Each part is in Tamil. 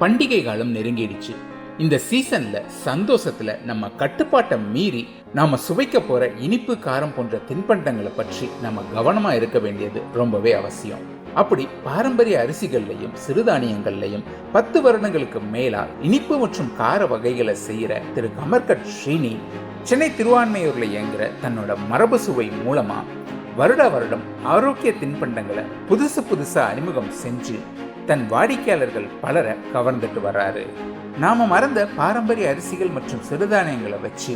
பண்டிகை காலம் நெருங்கிடுச்சு. இந்த சீசன்ல சந்தோஷத்துல நம்ம கட்டுப்பாட்டை மீறி நாம சுவைக்க போற இனிப்பு காரம் போன்ற தின்பண்டங்களை பற்றி நம்ம கவனமா இருக்க வேண்டியது ரொம்பவே அவசியம். அப்படி பாரம்பரிய அரிசிகள்லையும் சிறுதானியங்கள்லையும் பத்து வருடங்களுக்கு மேலா இனிப்பு மற்றும் கார வகைகளை செய்யற திரு. கமர்கட் ஸ்ரீனி சென்னை திருவான்மையூர்ல இயங்குற தன்னோட மரபு சுவை மூலமா வருட வருடம் ஆரோக்கிய தின்பண்டங்களை புதுசு புதுசா அறிமுகம் செஞ்சு தன் வாடிக்கையாளர்கள் பலரை கவர்ந்துட்டு வர்றாரு. நாம மறந்த பாரம்பரிய அரிசிகள் மற்றும் சிறுதானியங்களை வச்சு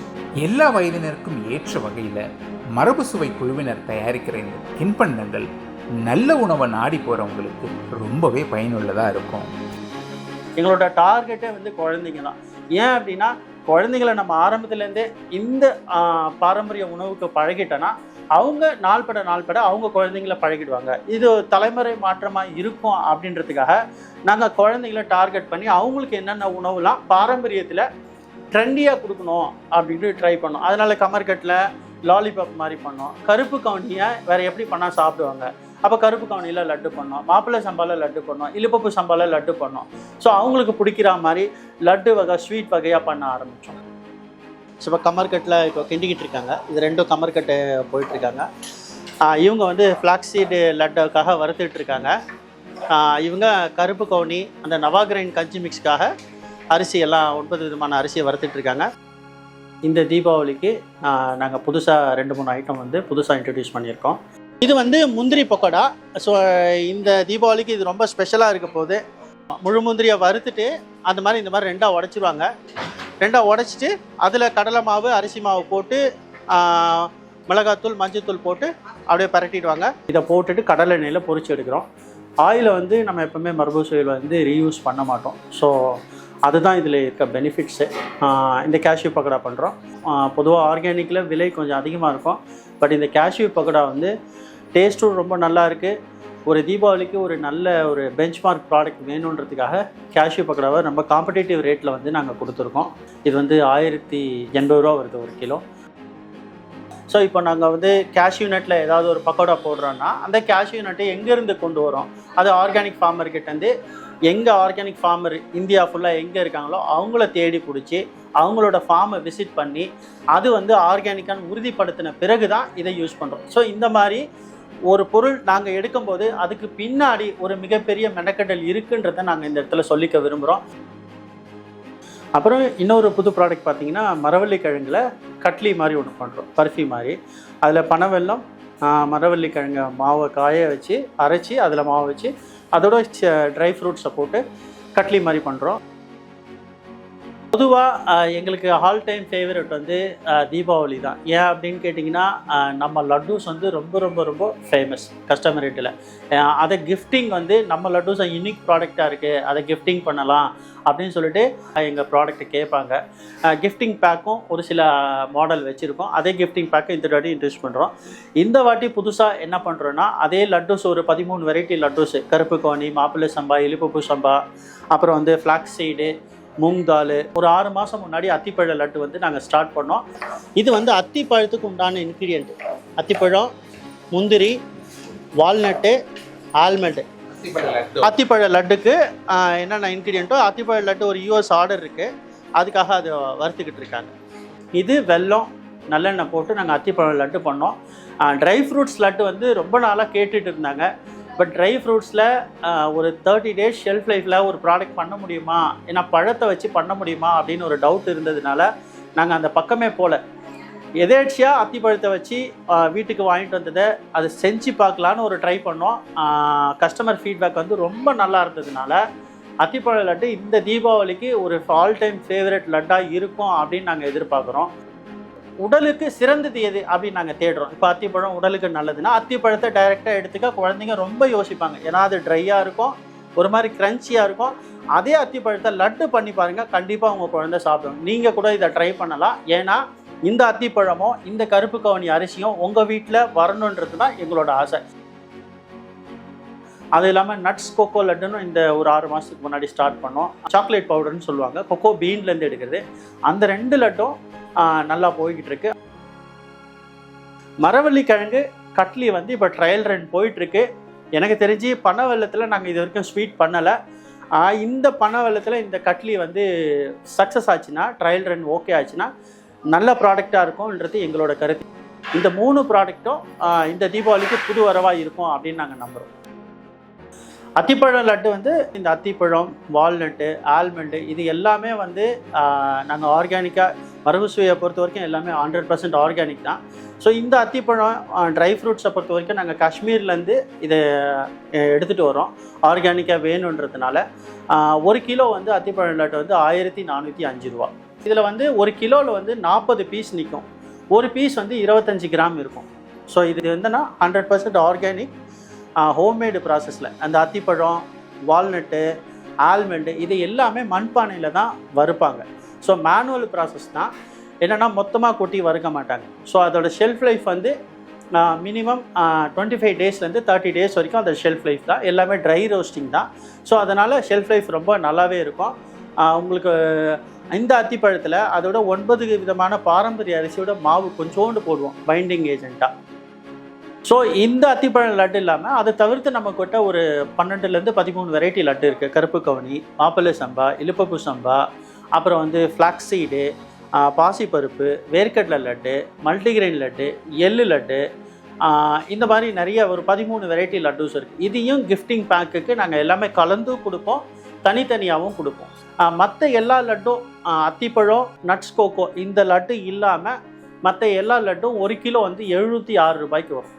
எல்லா வயதினருக்கும் ஏற்ற வகையில மரபு சுவை குழுவினர் தயாரிக்கிற இந்த தின்பண்டங்கள் நல்ல உணவை நாடி போறவங்களுக்கு ரொம்பவே பயனுள்ளதா இருக்கும். எங்களோட டார்கெட்டே வந்து குழந்தைங்க தான் ஏன் அப்படின்னா குழந்தைங்கள நம்ம ஆரம்பத்துலேருந்தே இந்த பாரம்பரிய உணவுக்கு பழகிட்டோன்னா அவங்க நாள்பட நாள்பட அவங்க குழந்தைங்கள பழகிடுவாங்க. இது தலைமுறை மாற்றமாக இருக்கும் அப்படின்றதுக்காக நாங்கள் குழந்தைங்கள டார்கெட் பண்ணி அவங்களுக்கு என்னென்ன உணவுலாம் பாரம்பரியத்தில் ட்ரெண்டியாக கொடுக்கணும் அப்படின்ட்டு ட்ரை பண்ணோம். அதனால் கமர்கட்டில் லாலிபாப் மாதிரி பண்ணோம். கருப்பு கவுனியை வேறு எப்படி பண்ணால் சாப்பிடுவாங்க? அப்போ கருப்பு கவுனியில் லட்டு பண்ணோம். மாப்பிள்ளை சம்பாவில் லட்டு பண்ணோம். இலுப்பப்பு சம்பாவில் லட்டு பண்ணோம். ஸோ அவங்களுக்கு பிடிக்கிற மாதிரி லட்டு வகை ஸ்வீட் வகையாக பண்ண ஆரம்பித்தோம் ஸோ இப்போ கமர்கட்டில் இப்போ கிண்டிக்கிட்டு இருக்காங்க. இது ரெண்டும் கமர்கட்டு போயிட்டுருக்காங்க. இவங்க வந்து ஃப்ளாக்ஸீடு லட்டுக்காக வறுத்துட்டு இருக்காங்க இவங்க கருப்பு கவுனி அந்த நவாகிரைன் கஞ்சி மிக்ஸ்க்காக அரிசி எல்லாம் ஒன்பது விதமான அரிசியை வறுத்துட்டு இருக்காங்க இந்த தீபாவளிக்கு நாங்கள் புதுசாக ரெண்டு மூணு ஐட்டம் வந்து புதுசாக இன்ட்ரடியூஸ் பண்ணியிருக்கோம். இது வந்து முந்திரி பக்கோடா. ஸோ இந்த தீபாவளிக்கு இது ரொம்ப ஸ்பெஷலாக இருக்க போகுது முழு முந்திரியை வறுத்துட்டு அந்த மாதிரி இந்த மாதிரி ரெண்டாக உடச்சிருவாங்க. ரெண்டாக உடச்சிட்டு அதில் கடலை மாவு அரிசி மாவு போட்டு மிளகாத்தூள் மஞ்சத்தூள் போட்டு அப்படியே பரட்டிடுவாங்க. இதை போட்டுட்டு கடலை எண்ணெயில் பொறிச்சு எடுக்கிறோம். ஆயிலை வந்து நம்ம எப்பவுமே மரபு சுவையில் வந்து ரீயூஸ் பண்ண மாட்டோம். ஸோ அதுதான் இதில் இருக்க பெனிஃபிட்ஸு இந்த கேஷ்யூ பக்கோடா பண்ணுறோம் பொதுவாக ஆர்கானிக்கில் விலை கொஞ்சம் அதிகமாக இருக்கும். பட் இந்த கேஷ்யூ பக்கோடா வந்து டேஸ்ட்டும் ரொம்ப நல்லா இருக்குது ஒரு தீபாவளிக்கு ஒரு நல்ல ஒரு பெஞ்ச் மார்க் ப்ராடக்ட் வேணுன்றதுக்காக கேஷ்யூ பக்கடாவை ரொம்ப காம்படிட்டிவ் ரேட்டில் வந்து நாங்கள் கொடுத்துருக்கோம். இது வந்து ஆயிரத்தி எண்பது ரூபா வருது ஒரு கிலோ. ஸோ இப்போ நாங்கள் வந்து கேஷ்யூ நட்டில் ஏதாவது ஒரு பக்கோடா போடுறோன்னா அந்த கேஷ் நட்டை எங்கேருந்து கொண்டு வரோம்? அது ஆர்கானிக் ஃபார்மர்கிட்டேருந்து எங்கே ஆர்கானிக் ஃபார்மர் இந்தியா ஃபுல்லாக எங்கே இருக்காங்களோ அவங்கள தேடி பிடிச்சி அவங்களோட ஃபார்மை விசிட் பண்ணி அது வந்து ஆர்கானிக்கான்னு உறுதிப்படுத்தின பிறகு தான் இதை யூஸ் பண்ணுறோம் ஸோ இந்த மாதிரி ஒரு பொருள் நாங்கள் எடுக்கும்போது அதுக்கு பின்னாடி ஒரு மிகப்பெரிய மெனக்கடல் இருக்குன்றதை நாங்கள் இந்த இடத்துல சொல்லிக்க விரும்புகிறோம் அப்புறம் இன்னொரு புது ப்ராடக்ட் பார்த்தீங்கன்னா மரவள்ளி கிழங்குல கட்லி மாதிரி ஒன்று பண்ணுறோம் பர்ஃபி மாதிரி. அதில் பனவெல்லம் மரவள்ளி கிழங்க மாவை காய வச்சு அரைச்சி அதில் மாவை வச்சு அதோட ட்ரை ஃப்ரூட்ஸை போட்டு கட்லி மாதிரி பண்ணுறோம் பொதுவாக எங்களுக்கு ஆல் டைம் ஃபேவரட் வந்து தீபாவளி தான். ஏன் அப்படின்னு கேட்டிங்கன்னா நம்ம லட்டூஸ் வந்து ரொம்ப ரொம்ப ரொம்ப ஃபேமஸ் கஸ்டமர் ரேட்டில் அதை கிஃப்டிங் வந்து நம்ம லட்டூஸ் யூனிக் ப்ராடக்டாக இருக்குது அதை கிஃப்டிங் பண்ணலாம் அப்படின்னு சொல்லிட்டு எங்கள் ப்ராடக்ட்டை கேட்பாங்க. கிஃப்டிங் பேக்கும் ஒரு சில மாடல் வச்சுருக்கோம். அதே கிஃப்டிங் பேக்கை இந்த வாட்டி இன்ட்ரடியூஸ் பண்ணுறோம் இந்த வாட்டி புதுசாக என்ன பண்ணுறோன்னா அதே லட்டூஸ் ஒரு பதிமூணு வெரைட்டி லட்டூஸ் கருப்பு கோணி மாப்பிள்ளை சம்பா இலிப்புப்பு சம்பா அப்புறம் வந்து ஃப்ளாக்ஸ் சீடு மூங் தால் ஒரு ஆறு மாதம் முன்னாடி அத்திப்பழ லட்டு வந்து நாங்கள் ஸ்டார்ட் பண்ணோம். இது வந்து அத்திப்பழத்துக்கு உண்டான இன்க்ரீடியன்ட் அத்திப்பழம் முந்திரி வால்நட்டு ஆல்மண்ட். அத்திப்பழ லட்டுக்கு என்னென்ன இன்க்ரீடியண்ட்டோ அத்திப்பழ லட்டு ஒரு யூஎஸ் ஆர்டர் இருக்குது அதுக்காக அது வறுத்துக்கிட்டு இருக்காங்க. இது வெல்லம் நல்லெண்ணெய் போட்டு நாங்கள் அத்திப்பழ லட்டு பண்ணோம். ட்ரை ஃப்ரூட்ஸ் லட்டு வந்து ரொம்ப நாளாக கேட்டுட்டு இருந்தாங்க. பட் ட்ரை ஃப்ரூட்ஸில் ஒரு தேர்ட்டி டேஸ் ஷெல்ஃப் லைஃப்பில் ஒரு ப்ராடக்ட் பண்ண முடியுமா? ஏன்னா பழத்தை வச்சு பண்ண முடியுமா? அப்படின்னு ஒரு டவுட் இருந்ததுனால நாங்கள் அந்த பக்கமே போகல எதேச்சியாக அத்திப்பழத்தை வச்சு வீட்டுக்கு வாங்கிட்டு வந்ததை அதை செஞ்சு பார்க்கலான்னு ஒரு ட்ரை பண்ணோம். கஸ்டமர் ஃபீட்பேக் வந்து ரொம்ப நல்லா இருந்ததுனால அத்திப்பழ லட்டு இந்த தீபாவளிக்கு ஒரு ஆல் டைம் ஃபேவரட் லட்டாக இருக்கும் அப்படின்னு நாங்கள் எதிர்பார்க்குறோம். உடலுக்கு சிறந்தது எது அப்படின்னு நாங்கள் தேடுறோம். இப்போ அத்திப்பழம் உடலுக்கு நல்லதுன்னா அத்திப்பழத்தை டைரெக்டாக எடுத்துக்க குழந்தைங்க ரொம்ப யோசிப்பாங்க. ஏன்னா அது ட்ரையாக இருக்கும் ஒரு மாதிரி க்ரன்ச்சியாக இருக்கும். அதே அத்திப்பழத்தை லட்டு பண்ணி பாருங்கள் கண்டிப்பாக உங்கள் குழந்தை சாப்பிடும். நீங்கள் கூட இதை ட்ரை பண்ணலாம். ஏன்னா இந்த அத்திப்பழமும் இந்த கருப்பு கவனி அரிசியும் உங்கள் வீட்டில் வரணுன்றது தான் எங்களோட ஆசை. அது இல்லாமல் நட்ஸ் கொக்கோ லட்டுன்னு இந்த ஒரு ஆறு மாதத்துக்கு முன்னாடி ஸ்டார்ட் பண்ணோம். சாக்லேட் பவுடர்னு சொல்லுவாங்க. கொக்கோ பீன்லேருந்து எடுக்கிறது. அந்த ரெண்டு லட்டும் நல்லா போய்கிட்டு இருக்கு மரவள்ளி கிழங்கு கட்லி வந்து இப்போ ட்ரையல் ரன் போயிட்டுருக்கு. எனக்கு தெரிஞ்சு பனை வெள்ளத்தில் நாங்கள் இது வரைக்கும் ஸ்வீட் பண்ணலை. இந்த பண வெள்ளத்தில் இந்த கட்லி வந்து சக்ஸஸ் ஆச்சுன்னா ட்ரையல் ரன் ஓகே ஆச்சுன்னா நல்ல ப்ராடக்டாக இருக்கும்ன்றது எங்களோட கருத்து. இந்த மூணு ப்ராடக்ட்டும் இந்த தீபாவளிக்கு புது வரவாக இருக்கும் அப்படின்னு நாங்கள் நம்புகிறோம் அத்திப்பழம் லட்டு வந்து இந்த அத்திப்பழம் வால்நட்டு ஆல்மண்டு இது எல்லாமே வந்து நாங்கள் ஆர்கானிக்காக மரபு சுவையை பொறுத்த வரைக்கும் எல்லாமே ஹண்ட்ரட் பர்சன்ட் ஆர்கானிக் தான். ஸோ இந்த அத்திப்பழம் ட்ரை ஃப்ரூட்ஸை பொறுத்த வரைக்கும் நாங்கள் காஷ்மீர்லேருந்து இதை எடுத்துகிட்டு வரோம் ஆர்கானிக்காக வேணுன்றதுனால. ஒரு கிலோ வந்து அத்திப்பழம் லட்டு வந்து ஆயிரத்தி நானூற்றி அஞ்சு ரூபா. இதில் வந்து ஒரு கிலோவில் வந்து நாற்பது பீஸ் நிற்கும் ஒரு பீஸ் வந்து இருபத்தஞ்சி கிராம் இருக்கும். ஸோ இது வந்துன்னா ஹண்ட்ரட் பர்சன்ட் ஆர்கானிக் ஹோம்மேடு ப்ராசஸில் அந்த அத்திப்பழம் வால்நட்டு ஆல்மண்டு இது எல்லாமே மண்பானையில் தான் வறுப்பாங்க. ஸோ மேனுவல் ப்ராசஸ் தான். என்னென்னா மொத்தமாக கொட்டி வறுக்க மாட்டாங்க. ஸோ அதோட ஷெல்ஃப் லைஃப் வந்து மினிமம் டுவெண்ட்டி ஃபைவ் டேஸ்லேருந்து தேர்ட்டி டேஸ் வரைக்கும் அந்த ஷெல்ஃப் லைஃப் தான். எல்லாமே ட்ரை ரோஸ்டிங் தான். ஸோ அதனால் ஷெல்ஃப் லைஃப் ரொம்ப நல்லாவே இருக்கும். உங்களுக்கு இந்த அத்திப்பழத்தில் அதோட ஒன்பது விதமான பாரம்பரிய அரிசியோட மாவு கொஞ்சோண்டு போடுவோம் பைண்டிங் ஏஜென்ட்டாக ஸோ இந்த அத்திப்பழம் லட்டு இல்லாமல் அதை தவிர்த்து நம்மக்கிட்ட ஒரு பன்னெண்டுலேருந்து பதிமூணு வெரைட்டி லட்டு இருக்குது கருப்பு கவுனி மாப்பிள்ளை சம்பா இலுப்பப்பு சம்பா அப்புறம் வந்து ஃப்ளாக்ஸீடு பாசிப்பருப்பு வேர்க்கடலை லட்டு மல்டிகிரெயின் லட்டு எள்ளு லட்டு இந்த மாதிரி நிறைய ஒரு பதிமூணு வெரைட்டி லட்டூஸ் இருக்குது இதையும் கிஃப்டிங் பேக்குக்கு நாங்கள் எல்லாமே கலந்து கொடுப்போம். தனித்தனியாகவும் கொடுப்போம். மற்ற எல்லா லட்டும் அத்திப்பழம் நட்ஸ் கோகோ இந்த லட்டு இல்லாமல் மற்ற எல்லா லட்டும் ஒரு கிலோ வந்து எழுநூற்றி ஆறு ரூபாய்க்கு வரும்.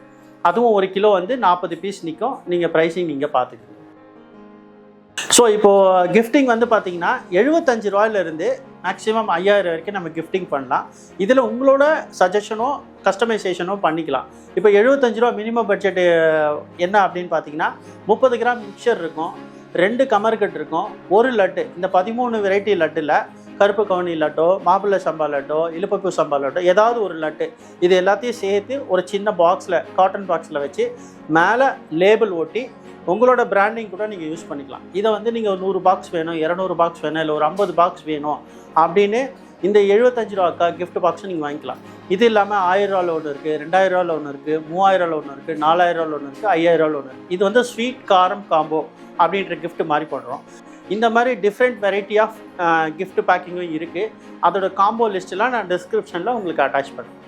அதுவும் ஒரு கிலோ வந்து நாற்பது பீஸ் நிற்கும் நீங்கள் ப்ரைஸிங் நீங்கள் பார்த்துக்கணும் ஸோ இப்போது கிஃப்டிங் வந்து பார்த்தீங்கன்னா எழுபத்தஞ்சு ரூபாயிலிருந்து மேக்ஸிமம் ஐயாயிரம் வரைக்கும் நம்ம கிஃப்டிங் பண்ணலாம். இதில் உங்களோட சஜஷனோ கஸ்டமைசேஷனோ பண்ணிக்கலாம். இப்போ எழுபத்தஞ்சு ரூபா மினிமம் பட்ஜெட்டு என்ன அப்படின்னு பார்த்தீங்கன்னா முப்பது கிராம் மிக்சர் இருக்கும். ரெண்டு கமர்கட் இருக்கும். ஒரு லட்டு இந்த பதிமூணு வெரைட்டி லட்டில் கருப்பு கவுனி லட்டோ மாப்பிள்ளை சம்பா லட்டோ இலுப்பப்பு சம்பா லட்டோ ஏதாவது ஒரு லட்டு. இது எல்லாத்தையும் சேர்த்து ஒரு சின்ன பாக்ஸில் காட்டன் பாக்ஸில் வச்சு மேலே லேபிள் ஒட்டி உங்களோட பிராண்டிங் கூட நீங்கள் யூஸ் பண்ணிக்கலாம். இதை வந்து நீங்கள் ஒரு நூறு பாக்ஸ் வேணும் இரநூறு பாக்ஸ் வேணும் இல்லை ஒரு ஐம்பது பாக்ஸ் வேணும் அப்படின்னு இந்த எழுபத்தஞ்சு ரூபாக்கா கிஃப்ட் பாக்ஸும் நீங்கள் வாங்கிக்கலாம். இது இல்லாமல் ஆயிரம் ரூபாவில் ஒன்று இருக்குது ரெண்டாயிரம் ரூபாவில் ஒன்று இருக்குது மூவாயிரம் ரூபாவில் ஒன்று இருக்குது நாலாயிரம் ரூபாவில் ஒன்று இருக்குது ஐயாயிரம் ரூபாவில் ஒன்று இருக்குது இது வந்து ஸ்வீட் காரம் காம்போ அப்படின்ற கிஃப்ட் மாதிரி பண்ணுறோம் இந்த மாதிரி டிஃப்ரெண்ட் வெரைட்டி ஆஃப் கிஃப்ட் பேக்கிங்கும் இருக்குது அதோட காம்போ லிஸ்ட்லாம் நான் டிஸ்கிரிப்ஷனில் உங்களுக்கு அட்டாச் பண்ணுறேன்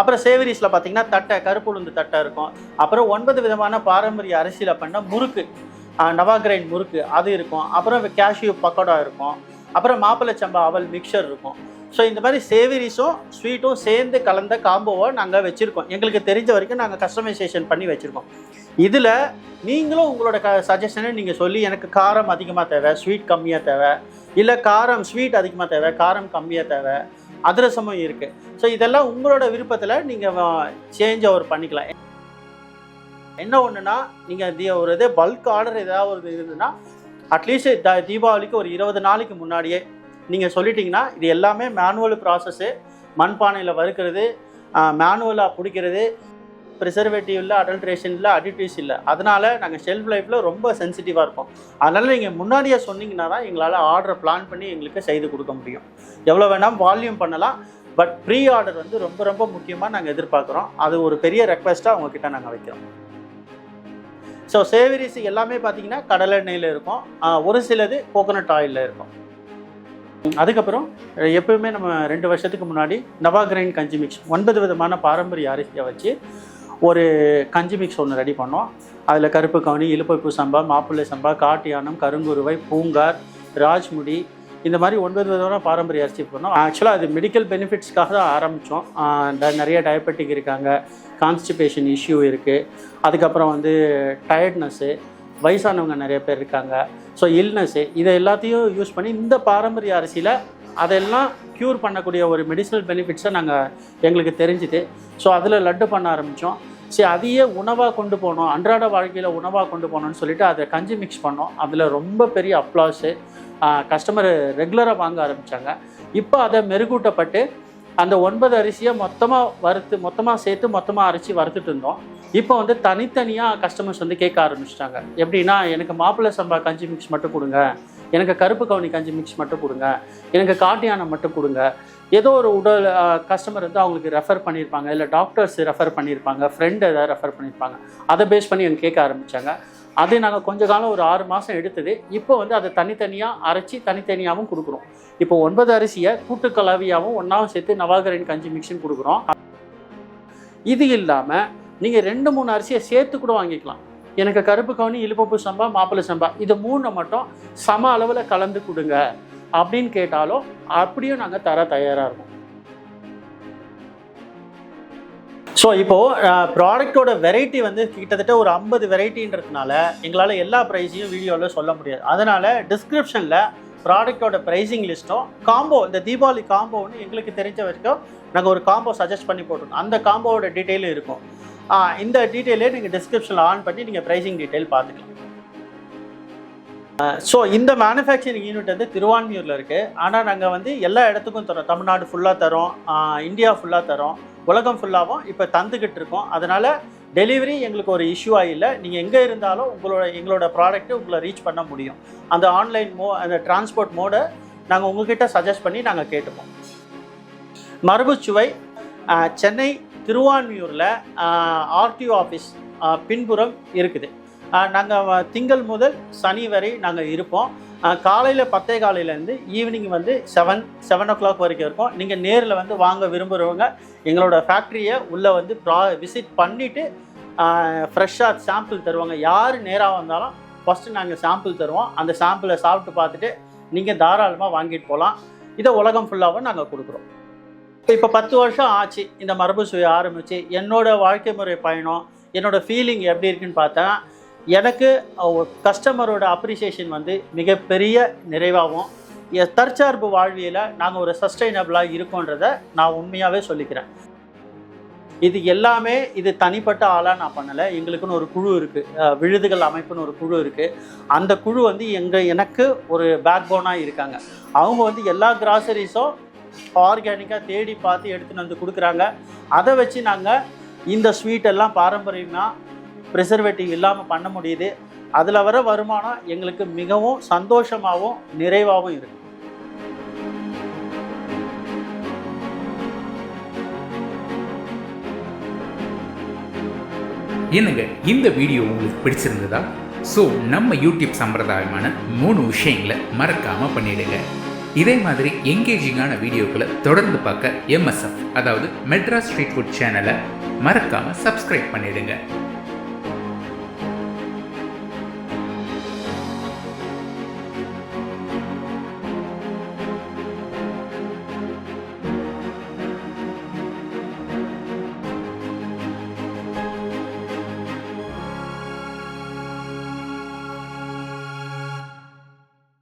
அப்புறம் சேவரிஸில் பார்த்தீங்கன்னா தட்டை கருப்பு உளுந்து தட்டை இருக்கும். அப்புறம் ஒன்பது விதமான பாரம்பரிய அரிசியில் பண்ண முறுக்கு. நவாகிரைன் முறுக்கு அது இருக்கும். அப்புறம் கேஷ்யூ பக்கோடா இருக்கும். அப்புறம் மாப்பிள்ளை சம்பா அவல் மிக்சர் இருக்கும். ஸோ இந்த மாதிரி சேவரிஸும் ஸ்வீட்டும் சேர்ந்து கலந்த காம்போவை நாங்கள் வச்சுருக்கோம். எங்களுக்கு தெரிஞ்ச வரைக்கும் நாங்கள் கஸ்டமைசேஷன் பண்ணி வச்சுருக்கோம். இதில் நீங்களும் உங்களோட க சஜஷனை நீங்கள் சொல்லி எனக்கு காரம் அதிகமாக தேவை ஸ்வீட் கம்மியாக தேவை இல்லை காரம் ஸ்வீட் அதிகமாக தேவை காரம் கம்மியாக தேவை அதிரசமும் இருக்குது ஸோ இதெல்லாம் உங்களோட விருப்பத்தில் நீங்கள் சேஞ்ச் ஓவர் பண்ணிக்கலாம். என்ன ஒன்றுனா நீங்கள் தி ஒரு இது பல்க் ஆர்டர் ஏதாவது ஒரு இருந்ததுன்னா அட்லீஸ்ட் த தீபாவளிக்கு ஒரு இருபது நாளைக்கு முன்னாடியே நீங்கள் சொல்லிட்டீங்கன்னா இது எல்லாமே மேனுவல் ப்ராசஸ்ஸு மண்பானையில் வறுக்கிறது மேனுவலாக பிடிக்கிறது ப்ரிசர்வேட்டிவ் இல்லை அடல்ட்ரேஷன் இல்லை அடிட்டிவ்ஸ் இல்லை. அதனால் நாங்கள் ஷெல்ஃப் லைஃப்பில் ரொம்ப சென்சிட்டிவாக இருப்போம். அதனால் நீங்கள் முன்னாடியே சொன்னீங்கன்னா தான் எங்களால் ஆர்டரை பிளான் பண்ணி எங்களுக்கு செய்து கொடுக்க முடியும். எவ்வளோ வேணால் வால்யூம் பண்ணலாம். பட் ப்ரீ ஆர்டர் வந்து ரொம்ப ரொம்ப முக்கியமாக நாங்கள் எதிர்பார்க்குறோம். அது ஒரு பெரிய ரெக்வஸ்ட்டாக அவங்கக்கிட்ட நாங்கள் வைக்கிறோம். ஸோ சேவரிஸ் எல்லாமே பார்த்தீங்கன்னா கடலெண்ணெயில் இருக்கும். ஒரு சிலது கோகோனட் ஆயிலில் இருக்கும். அதுக்கப்புறம் எப்பவுமே நம்ம ரெண்டு வருஷத்துக்கு முன்னாடி நவா கிரைன் கஞ்சி மிக்ஸ் ஒன்பது விதமான பாரம்பரிய அரிசியை வச்சு ஒரு கஞ்சி மிக்ஸ் ஒன்று ரெடி பண்ணோம். அதில் கருப்பு கவுனி இழுப்பு சம்பா மாப்பிள்ளை சம்பா காட்டியானம் கருங்குருவை பூங்கார் ராஜ்முடி இந்த மாதிரி ஒன்பது விதமான பாரம்பரிய அரிசி பண்ணோம். ஆக்சுவலாக அது மெடிக்கல் பெனிஃபிட்ஸ்க்காக தான் ஆரம்பித்தோம் நிறைய டயபெட்டிக் இருக்காங்க கான்ஸ்டிபேஷன் இஷ்யூ இருக்குது அதுக்கப்புறம் வந்து டயர்ட்னஸ்ஸு வயசானவங்க நிறைய பேர் இருக்காங்க. ஸோ இல்னஸ்ஸு இதை எல்லாத்தையும் யூஸ் பண்ணி இந்த பாரம்பரிய அரிசியில் அதெல்லாம் க்யூர் பண்ணக்கூடிய ஒரு மெடிசனல் பெனிஃபிட்ஸை நாங்கள் எங்களுக்கு தெரிஞ்சுது. ஸோ அதில் லட்டு பண்ண ஆரம்பித்தோம் சரி அதையே உணவாக கொண்டு போனோம். அன்றாட வாழ்க்கையில் உணவாக கொண்டு போனோம்னு சொல்லிட்டு அதை கஞ்சி மிக்ஸ் பண்ணோம். அதில் ரொம்ப பெரிய அப்ளாஸு கஸ்டமர் ரெகுலராக வாங்க ஆரம்பித்தாங்க இப்போ அதை மெருகூட்டப்பட்டு அந்த ஒன்பது அரிசியை மொத்தமாக வறுத்து மொத்தமாக சேர்த்து மொத்தமாக அரைச்சி வறுத்துட்டு இருந்தோம். இப்போ வந்து தனித்தனியாக கஸ்டமர்ஸ் வந்து கேட்க ஆரம்பிச்சிட்டாங்க. எப்படின்னா எனக்கு மாப்பிள்ளை சம்பா கஞ்சி மிக்ஸ் மட்டும் கொடுங்க. எனக்கு கருப்பு கவுனி கஞ்சி மிக்ஸ் மட்டும் கொடுங்க. எனக்கு காட்டு யானை மட்டும் கொடுங்க. ஏதோ ஒரு உடல் கஸ்டமர் வந்து அவங்களுக்கு ரெஃபர் பண்ணியிருப்பாங்க. இல்லை டாக்டர்ஸ் ரெஃபர் பண்ணியிருப்பாங்க. ஃப்ரெண்டு ஏதாவது ரெஃபர் பண்ணியிருப்பாங்க. அதை பேஸ் பண்ணி எங்கள் கேட்க ஆரம்பித்தாங்க அது நாங்கள் கொஞ்ச காலம் ஒரு ஆறு மாதம் எடுத்தது. இப்போ வந்து அதை தனித்தனியாக அரைச்சி தனித்தனியாகவும் கொடுக்குறோம். இப்போ ஒன்பது அரிசியை கூட்டு கலவையாகவும் ஒன்றாவும் சேர்த்து நவாகரின் கஞ்சி மிக்சின் கொடுக்குறோம். இது இல்லாமல் நீங்கள் ரெண்டு மூணு அரிசியை சேர்த்து கூட வாங்கிக்கலாம். எனக்கு கருப்பு கவுனி இழுப்பப்பு சம்பா மாப்பிள்ளை சம்பா இது மூணை மட்டும் சம அளவில் கலந்து கொடுங்க. அப்படின்னு கேட்டாலும் அப்படியும் நாங்கள் தர தயாராக இருக்கோம். ஸோ இப்போது ப்ராடக்டோட வெரைட்டி வந்து கிட்டத்தட்ட ஒரு ஐம்பது வெரைட்டின்றதுனால எங்களால் எல்லா ப்ரைஸையும் வீடியோவில் சொல்ல முடியாது. அதனால் டிஸ்கிரிப்ஷனில் ப்ராடக்டோட ப்ரைஸிங் லிஸ்ட்டும் காம்போ இந்த தீபாவளி காம்போன்னு எங்களுக்கு தெரிஞ்ச வரைக்கும் நாங்கள் ஒரு காம்போ சஜஸ்ட் பண்ணி போட்டிருக்கோம். அந்த காம்போவோட டீட்டெயிலும் இருக்கும். இந்த டீட்டெயிலே நீங்கள் டிஸ்கிரிப்ஷனில் ஆன் பண்ணி நீங்கள் ப்ரைஸிங் டீட்டெயில் பார்த்துக்கலாம். ஸோ இந்த மேனுஃபேக்சரிங் யூனிட் வந்து திருவான்மியூரில் இருக்குது ஆனால் நாங்கள் வந்து எல்லா இடத்துக்கும் தரோம் தமிழ்நாடு ஃபுல்லாக தரோம் இந்தியா ஃபுல்லாக தரோம் உலகம் ஃபுல்லாகவும் இப்போ தந்துக்கிட்டு இருக்கோம். அதனால் டெலிவரி எங்களுக்கு ஒரு இஷ்யூவாக இல்லை. நீங்கள் எங்கே இருந்தாலும் உங்களோட எங்களோட ப்ராடக்ட்டு உங்களை ரீச் பண்ண முடியும். அந்த ஆன்லைன் மோ அந்த டிரான்ஸ்போர்ட் மோடை நாங்கள் உங்ககிட்ட சஜஸ்ட் பண்ணி நாங்கள் கேட்டுப்போம். மரபுச்சுவை சென்னை திருவான்மியூரில் ஆர்டிஓ ஆஃபீஸ் பின்புறம் இருக்குது. நாங்கள் திங்கள் முதல் சனி வரை நாங்கள் இருப்போம். காலையில் பத்தே காலையிலேருந்து ஈவினிங் வந்து செவன் செவன் ஓ கிளாக் வரைக்கும் இருக்கும். நீங்கள் நேரில் வந்து வாங்க விரும்புகிறவங்க எங்களோட ஃபேக்ட்ரியை உள்ளே வந்து ப்ரா விசிட் பண்ணிவிட்டு ஃப்ரெஷ்ஷாக சாம்பிள் தருவாங்க. யார் நேராக வந்தாலும் ஃபஸ்ட்டு நாங்கள் சாம்பிள் தருவோம். அந்த சாம்பிளை சாப்பிட்டு பார்த்துட்டு நீங்கள் தாராளமாக வாங்கிட்டு போகலாம் இதை உலகம் ஃபுல்லாகவும் நாங்கள் கொடுக்குறோம். இப்போ பத்து வருஷம் ஆச்சு. இந்த மரபு சுவை ஆரம்பித்து என்னோடய வாழ்க்கை முறை பயணம் என்னோடய ஃபீலிங் எப்படி இருக்குன்னு பார்த்தா எனக்கு கஸ்டமரோட அப்ரிசியேஷன் வந்து மிகப்பெரிய நிறைவாகவும் என் தற்சார்பு வாழ்வியல நாங்கள் ஒரு சஸ்டைனபிளாக இருக்கோன்றத நான் உண்மையாகவே சொல்லிக்கிறேன். இது எல்லாமே இது தனிப்பட்ட ஆளாக நான் பண்ணலை. எங்களுக்குன்னு ஒரு குழு இருக்குது விழுதுகள் அமைப்புன்னு ஒரு குழு இருக்குது அந்த குழு வந்து எங்கள் எனக்கு ஒரு பேக் போனாக இருக்காங்க. அவங்க வந்து எல்லா கிராசரிஸும் ஆர்கானிக்காக தேடி பார்த்து எடுத்துன்னு வந்து கொடுக்குறாங்க. அதை வச்சு நாங்கள் இந்த ஸ்வீட் எல்லாம் பாரம்பரியமாக ப்ரிசர்வேட்டிவ் இல்லாமல் பண்ண முடியுது. அதில் வர வருமானம் எங்களுக்கு மிகவும் சந்தோஷமாகவும் நிறைவாகவும் இருக்குது என்னங்க இந்த வீடியோ உங்களுக்கு பிடிச்சிருந்ததா? ஸோ நம்ம யூடியூப் சம்பிரதாயமான மூணு விஷயங்களை மறக்காமல் பண்ணிடுங்க. இதே மாதிரி எங்கேஜிங்கான வீடியோக்களை தொடர்ந்து பார்க்க எம்எஸ்எஃப் அதாவது மெட்ராஸ் ஸ்ட்ரீட் ஃபுட் சேனலை மறக்காமல் சப்ஸ்கிரைப் பண்ணிடுங்க.